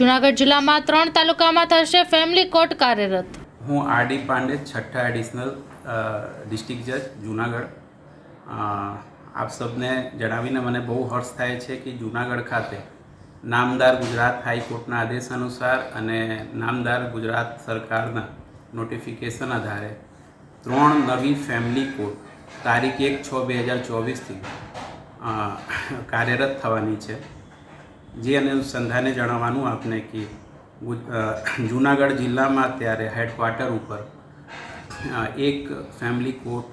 જુનાગઢ જિલ્લામાં ત્રણ તાલુકામાં થશે ફેમિલી કોર્ટ કાર્યરત. હું આર ડી પાંડે, છઠ્ઠા એડિશનલ ડિસ્ટ્રિક્ટ જજ જુનાગઢ. આપ સબને જણાવીને મને બહુ હર્ષ થાય છે કે જુનાગઢ ખાતે નામદાર ગુજરાત હાઈકોર્ટના આદેશ અનુસાર અને નામદાર ગુજરાત સરકારના નોટિફિકેશન આધારે ત્રણ નવી ફેમિલી કોર્ટ તારીખ એક છ બે હજાર ચોવીસથી કાર્યરત થવાની છે. જે અનુસંધાને જણાવવાનું આપને કે જૂનાગઢ જિલ્લામાં અત્યારે હેડક્વાર્ટર ઉપર એક ફેમિલી કોર્ટ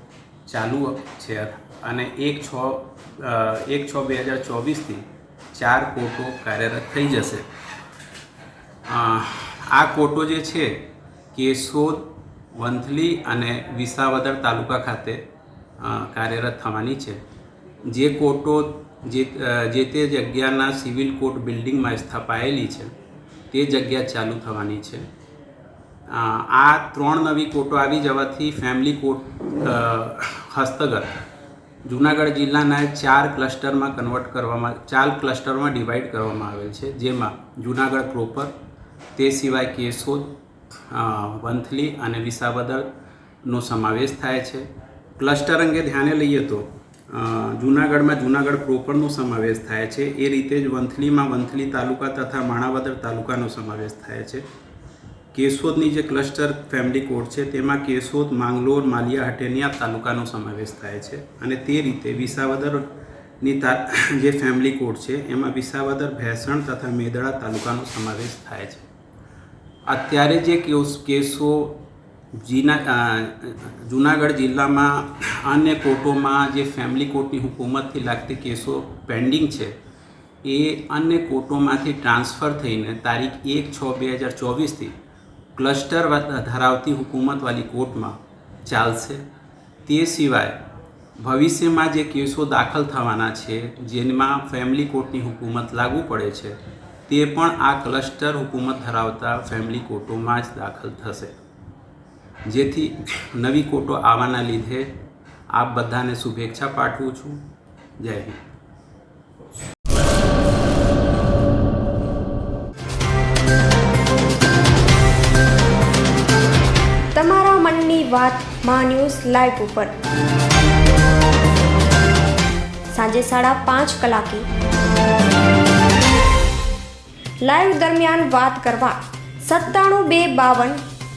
ચાલુ છે અને એક છ એક છ બે હજાર ચોવીસથી ચાર કોર્ટો કાર્યરત થઈ જશે. આ કોર્ટો જે છે, કેશોદ, વંથલી અને વિસાવદર તાલુકા ખાતે કાર્યરત થવાની છે. જે કોર્ટો જે જે તે જગ્યાના સિવિલ કોર્ટ બિલ્ડિંગમાં સ્થપાયેલી છે, તે જગ્યા ચાલુ થવાની છે. આ ત્રણ નવી કોર્ટો આવી જવાથી ફેમિલી કોર્ટ હસ્તગત. જુનાગઢ જિલ્લાના ચાર ક્લસ્ટરમાં કન્વર્ટ કરવામાં, ચાર ક્લસ્ટરમાં ડિવાઈડ કરવામાં આવેલ છે, જેમાં જુનાગઢ પ્રોપર, તે સિવાય કેશોદ વંથલી અને વિસાવદરનો સમાવેશ થાય છે. ક્લસ્ટર અંગે ધ્યાને લઈએ તો જુનાગઢમાં જુનાગઢ પ્રોપરનો સમાવેશ થાય છે. એ રીતે જ વંથલીમાં વંથલી તાલુકા તથા માણાવદર તાલુકાનો સમાવેશ થાય છે. કેશોદની જે ક્લસ્ટર ફેમિલી કોર્ટ છે, તેમાં કેશોદ, માંગલોર, માલિયા હટેનિયા તાલુકાનો સમાવેશ થાય છે. અને તે રીતે વિસાવદરની તા જે ફેમિલી કોર્ટ છે, એમાં વિસાવદર, ભેસણ તથા મેદડા તાલુકાનો સમાવેશ થાય છે. અત્યારે જે કેસ કેસો જીના જુનાગઢ જિલ્લામાં અન્ય કોર્ટોમાં જે ફેમિલી કોર્ટની હુકુમતથી લાગતી કેસો પેન્ડિંગ છે, એ અન્ય કોર્ટોમાંથી ટ્રાન્સફર થઈને તારીખ એક છ બે હજાર ચોવીસથી ક્લસ્ટર ધરાવતી હુકુમતવાળી કોર્ટમાં ચાલશે. તે સિવાય ભવિષ્યમાં જે કેસો દાખલ થવાના છે, જેમાં ફેમિલી કોર્ટની હુકુમત લાગુ પડે છે, તે પણ આ ક્લસ્ટર હુકુમત ધરાવતા ફેમિલી કોર્ટોમાં જ દાખલ થશે. જેથી નવી કોટો આવવાના લીધે આપ બધાને શુભેચ્છા પાઠવું છું. જય હિન્દ. તમારા મનની વાતમાં ન્યૂઝ લાઈવ ઉપર. સાંજે સાડા પાંચ કલાકે. લાઈવ દરમિયાન વાત કરવા સત્તાણું બે બાવન